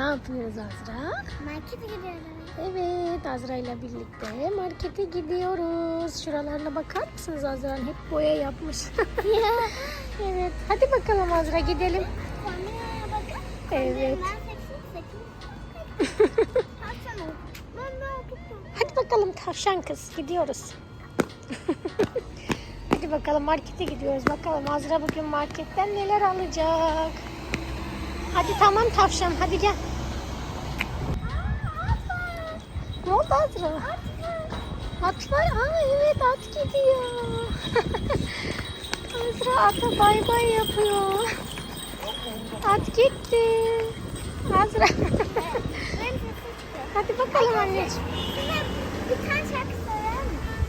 Ne yapıyoruz Azra? Markete gidiyorum. Evet Azra ile birlikte markete gidiyoruz. Şuralarına bakar mısınız Azra'nın hep boya yapmış. evet hadi bakalım Azra gidelim. Kameraya bakın. Evet. Ben? Hadi bakalım tavşan kız gidiyoruz. hadi bakalım markete gidiyoruz. Bakalım Azra bugün marketten neler alacak. Hadi tamam tavşan hadi gel. Ne oldu Azra? At var. Aa evet at gidiyor. Azra ata bay bay yapıyor. At gitti. Azra. Hadi bakalım anneciğim. Bir tane şarkı mi?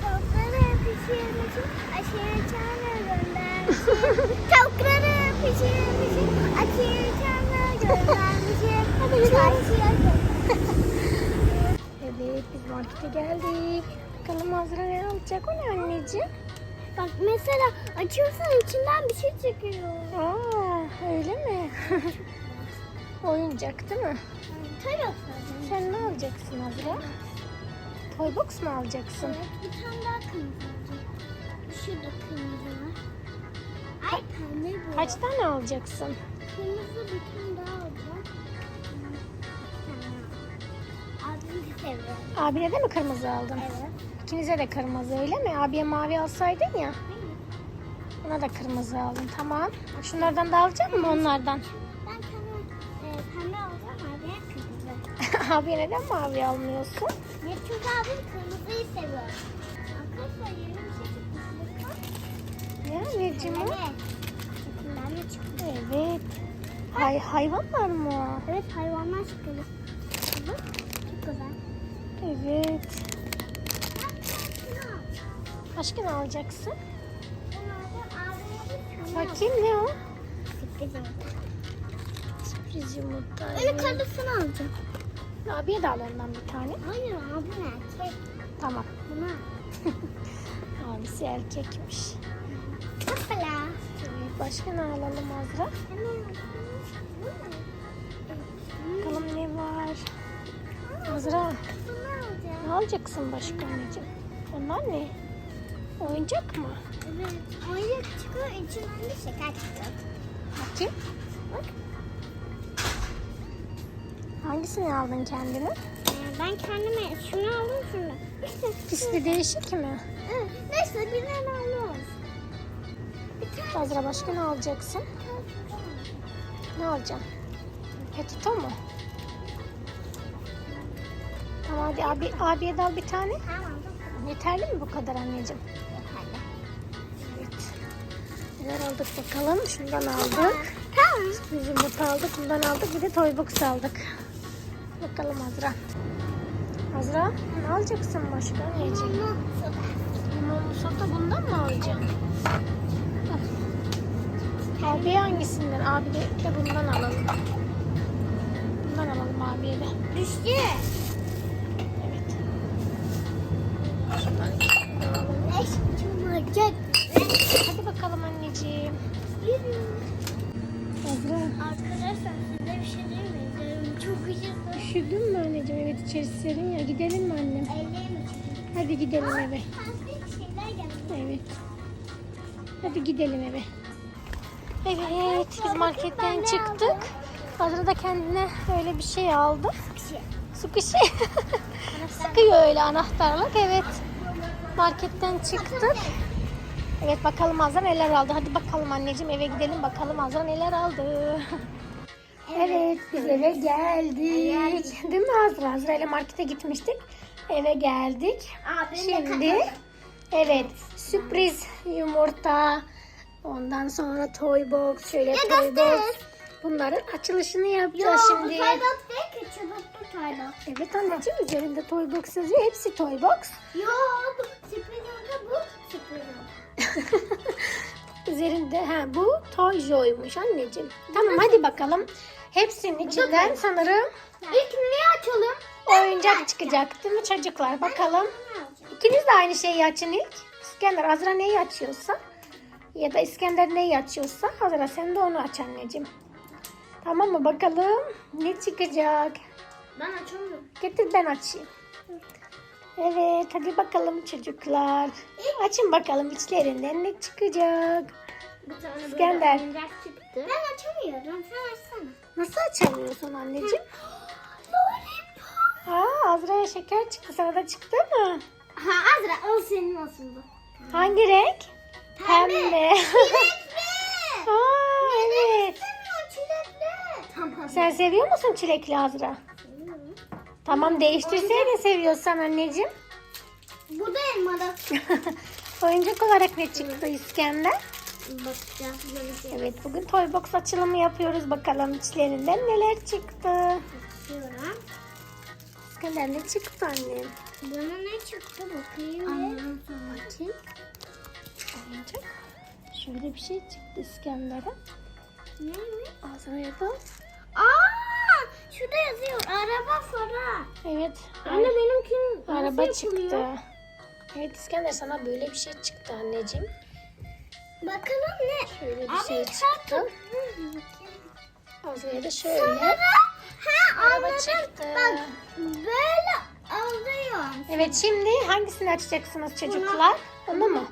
Tavukları pişirmişim, aşırı çana göndermişim. Tavukları pişirmişim, aşırı çana göndermişim. Hadi gidelim. Evet biz markete geldik. Bakalım Azra ne alacak o ne anneciğim? Bak mesela açıyorsan içinden bir şey çıkıyor. Aa öyle mi? Oyuncak değil mi? Tabii. Sen ne alacaksın Azra? Toybox mu alacaksın? Evet, bir tane daha kırmızı alacağım. Şurada kırmızı var. Ay pembe bu. Kaç tane alacaksın? Kırmızı bir tane seviyor. Abine de mi kırmızı aldın? Evet. İkinize de kırmızı öyle mi? Abiye mavi alsaydın ya. Ona da kırmızı aldın. Tamam. Şunlardan da alacak mı onlardan? Ben tane e, pembe alacağım. Abiye kırmızı. Abiye neden mavi almıyorsun? Ne çünkü abim kırmızıyı seviyor. Arkadaşlar yeni bir şey. Ne anneciğim o? Evet. Evet. Hay hayvanlar mı? Evet hayvanlar çıktı. Evet. Başka ne alacaksın? Bakayım ne o? Sürpriz yumurta. Sürpriz yumurta. Öyle karısını alacağım. Abiye de al ondan bir tane. Hayır abim erkek. Tamam. Buna. Abisi erkekmiş. Hoppala. Başka ne alalım Azra? Bakalım ne var? Azra. Ne alacaksın başka anneciğim? Onlar ne? Oyuncak mı? Evet. Oyuncak çıkıyor. içinden de şeker çıkıyor. Bakayım. Bak. Hangisini aldın kendine? Ee, ben kendime şunu aldım şunu. İkisi de değişik mi? Evet. Neyse bir tane tane. Azra başka ne alacaksın? Ne alacaksın? Petito mu? Tamam hadi abi, abiye de al bir tane. Tamam. Yeterli mi bu kadar anneciğim? Hadi. Evet. Neler aldık bakalım. Şundan aldık. Tamam. Yumurta aldık. Bundan aldık. Bir de toy box aldık. Bakalım Azra. Azra ne alacaksın başka anneciğim? Limonlu soda. Bundan mı alacaksın? Al. Abi hangisinden? Abi de, de bundan alalım. Bundan alalım abiye de. Düştü. Üşüdün mü anneciğim? Evet içerisi ya. Gidelim mi annem? Hadi gidelim eve. Evet. Hadi gidelim eve. Evet, biz marketten çıktık. Azra da kendine öyle bir şey aldı. Kişi. Sıkıyor öyle anahtarlık. Evet. Marketten çıktık. Evet bakalım Azra neler aldı. Hadi bakalım anneciğim eve gidelim bakalım Azra neler aldı. Evet biz eve geldik. Değil mi Azra? Azra ile markete gitmiştik. Eve geldik. Şimdi evet sürpriz yumurta. Ondan sonra toy box. Şöyle toy box. Bunların açılışını yapacağız şimdi. bu Taybot değil ki çubuklu Taybot. Evet anneciğim üzerinde toy box yazıyor. Hepsi toy box. Yo bu sürpriz yumurta bu sürpriz yumurta. Üzerinde ha bu toy joymuş anneciğim. Tamam hadi bakalım. Hepsinin içinden sanırım İlk ne açalım? oyuncak çıkacak değil mi çocuklar? Bakalım. İkiniz de aynı şeyi açın ilk. İskender Azra neyi açıyorsa ya da İskender neyi açıyorsa Azra sen de onu aç anneciğim. Tamam mı bakalım ne çıkacak? Ben açamıyorum. Getir ben açayım. Evet hadi bakalım çocuklar. Açın bakalım içlerinden ne çıkacak. Bir tane İskender. oyuncak çıktı. Ben açamıyorum. Sen açsana. Nasıl açamıyorsun anneciğim? Aa Azra'ya şeker çıktı. Sana da çıktı mı? Ha Azra o senin olsun bu. Hangi renk? Pembe. Pembe. Aa evet. Çilekli. Sen seviyor musun çilekli Azra? Tamam değiştirseydin seviyorsan anneciğim. Bu da elmalı. Oyuncak olarak ne çıktı İskender? Bakacağız. Göreceğiz. Evet bugün toy box açılımı yapıyoruz. Bakalım içlerinden neler çıktı. İskender ne çıktı annem? Bana ne çıktı bakayım. Açayım. Oyuncak. Şöyle bir şey çıktı İskender'e. Neymiş? Azra'ya da. Aa, şurada yazıyor. Araba fara. Evet. Anne benimkin Araba çıktı. Evet İskender sana böyle bir şey çıktı anneciğim. Bakalım ne? Şöyle bir Abi, şey çıktı. Da şöyle. Ha Araba anladım. çıktı. Bak böyle alıyor. Evet şimdi hangisini açacaksınız çocuklar? Onu mu?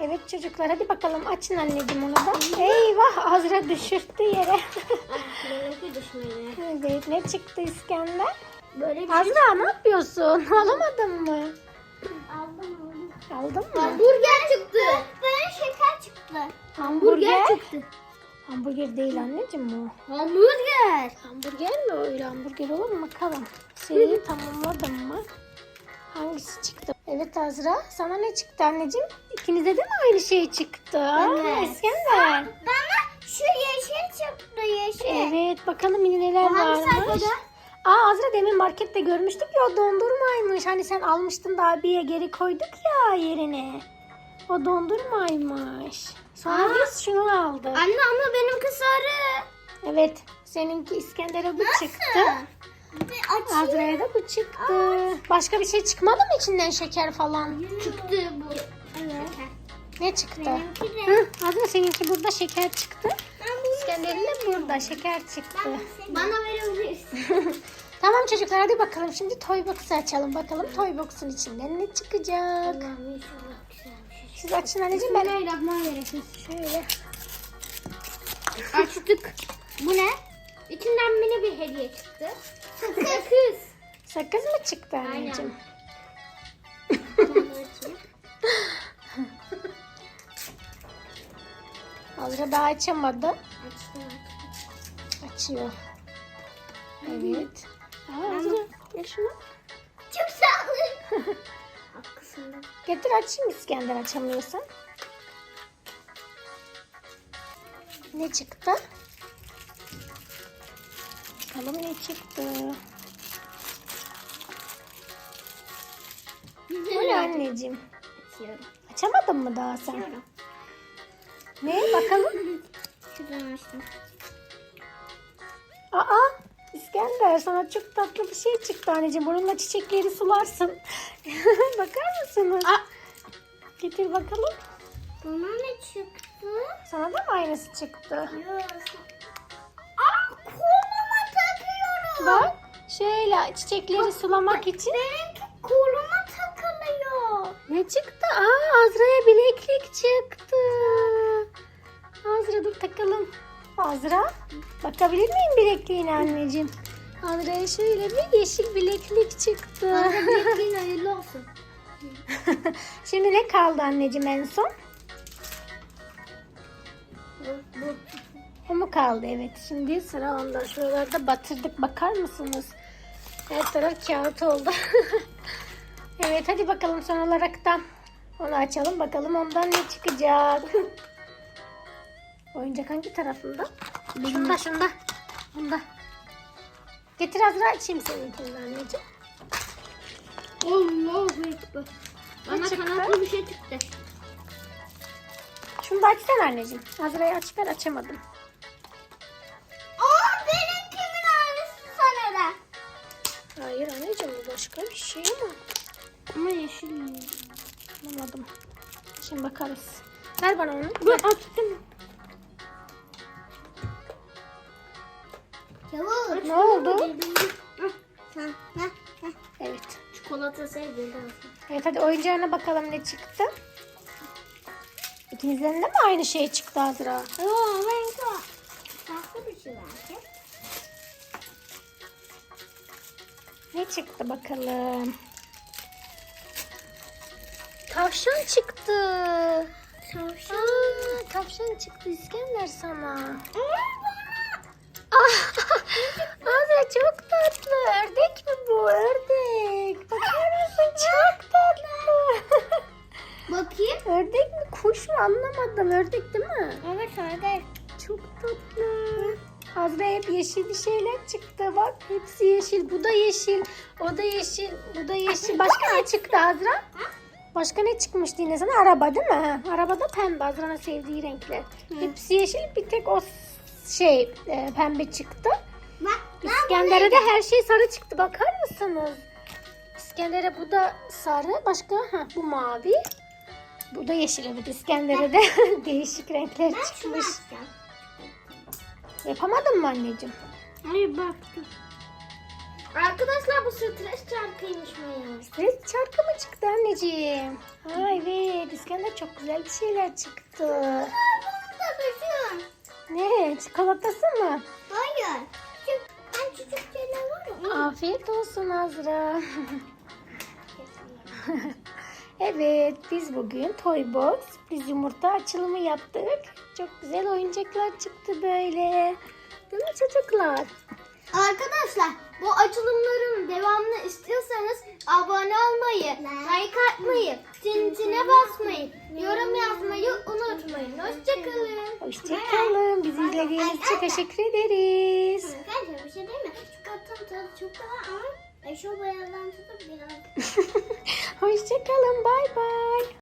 Evet çocuklar hadi bakalım açın anneciğim onu da. Eyvah Azra düşürttü yere. Düşmedi. evet ne çıktı İskender? Böyle bir şey Azra ne yapıyorsun? Alamadın mı? aldım. Aldın mı? Hamburger çıktı. Böyle şeker çıktı. Hamburger. çıktı. Hamburger değil anneciğim o. Hamburger. Hamburger mi öyle hamburger olur mu bakalım. Seriyi tamamladın mı? Hangisi çıktı? Evet Azra sana ne çıktı anneciğim? İkinize de mi aynı şey çıktı? Evet. İskender. Bana şu yeşil çıktı yeşil. Evet bakalım yine neler O hangi varmış. sayfada? Aa Azra demin markette görmüştük ya o dondurmaymış. Hani sen almıştın da abiye geri koyduk ya yerine. O dondurmaymış. Sonra Aa. biz şunu aldık. Anne ama benimki sarı. Evet seninki İskender'e bu çıktı. Bir açayım. Azra'ya da bu çıktı. Başka bir şey çıkmadı mı içinden şeker falan? Çıktı bu. Evet. Ne çıktı? Benimki de. Hı, Azra seninki burada şeker çıktı. Ben bunu İskender'in de burada şeker çıktı. Bana verebilirsin. tamam çocuklar hadi bakalım şimdi toy box'u açalım. Bakalım toy box'un içinden ne çıkacak? Allah'ım inşallah güzelmiş. Siz açın anneciğim ben Bismillahirrahmanirrahim. şöyle. Açtık. Bu ne? İçinden mini bir hediye çıktı. Sakız. Sakız mı çıktı anneciğim? Azra daha açamadı. Açıyor. Evet. Aa, Azra ya şunu. Çok sağ olun. Haklısın. Getir açayım İskender açamıyorsan. Ne çıktı? Bakalım ne çıktı? Bu ne anneciğim? Açıyorum. Açamadın mı daha sen? Açıyorum. Ne? Bakalım. Şuradan açtım. Aa! İskender sana çok tatlı bir şey çıktı anneciğim. Bununla çiçekleri sularsın. Bakar mısınız? Getir bakalım. Bana ne çıktı? Sana da mı aynısı çıktı? Yok. Aa koluma takıyorum. Bak şöyle çiçekleri sulamak için Benimki koluma takılıyor. ne çıktı? Aa Azra'ya bileklik çıktı. Azra dur takalım. Azra bakabilir miyim bilekliğine anneciğim? Azra'ya şöyle bir yeşil bileklik çıktı. Bana bilekliğin hayırlı olsun. Şimdi ne kaldı anneciğim en son? Bu, bu. O mu kaldı? Evet. Şimdi sıra onda. Şuralarda batırdık. Bakar mısınız? Her taraf kağıt oldu. evet hadi bakalım son olarak da onu açalım. Bakalım ondan ne çıkacak. Oyuncak hangi tarafında? Şunda şunda. Bunda. Getir Azra açayım seninkini anneciğim. Allahu Ekber. Bana çıktı? kanatlı bir şey çıktı. Şunu da açsana anneciğim. Azra'yı aç ver açamadım. Aa benimkimin aynısı da. Hayır anneciğim bu başka bir şey ama. Ama yeşil. Anlamadım. Şimdi bakarız. Ver bana onu. Bu açtım. Çabuk. Ne oldu? Evet. Çikolata sevgili Evet hadi oyuncağına bakalım ne çıktı. İkinizden de mi aynı şey çıktı Azra? Renk o. Farklı bir şey belki. Ne çıktı bakalım? Tavşan çıktı. Tavşan. Aa, tavşan çıktı İskender sana. Ah, Azra çok tatlı. Ördek mi bu? Ördek. Bakar mısın? Çok tatlı. Bakayım. Ördek mi? Kuş mu? Anlamadım. Ördek değil mi? Evet öyle. Çok tatlı. Azra hep yeşil bir şeyler çıktı. Bak hepsi yeşil. Bu da yeşil. O da yeşil. Bu da yeşil. Başka ne çıktı Azra? Başka ne çıkmıştı yine sana? Araba değil mi? Arabada pembe. Azra'nın sevdiği renkler. Hepsi yeşil. Bir tek o şey e, pembe çıktı. İskender'e de her şey sarı çıktı. Bakar mısınız? İskender'e bu da sarı. Başka ha, bu mavi. Bu da yeşil. Evet İskender'e de değişik renkler Ben çıkmış. Yapamadın mı anneciğim? Hayır baktım. Arkadaşlar bu stres çarkıymış meğer. Stres çarkı mı çıktı anneciğim? Ha evet İskender çok güzel bir şeyler çıktı. Burada düşün. Ne çikolatası mı? Hayır. Küçük, şeyler var ya. Afiyet olsun Azra. evet biz bugün Toy Box biz yumurta açılımı yaptık. Çok güzel oyuncaklar çıktı böyle. Değil mi çocuklar? Arkadaşlar bu açılımların devamını istiyorsanız abone olmayı, like atmayı, zincine basmayı, yorum yazmayı unutmayın. Hoşçakalın. Hoşçakalın. Bizi izlediğiniz için teşekkür ederiz. Arkadaşlar bir şey değil mi? Çikolatanın tadı çok güzel ama eşo boyadan tadı biraz Hoşçakalın. Bay bay.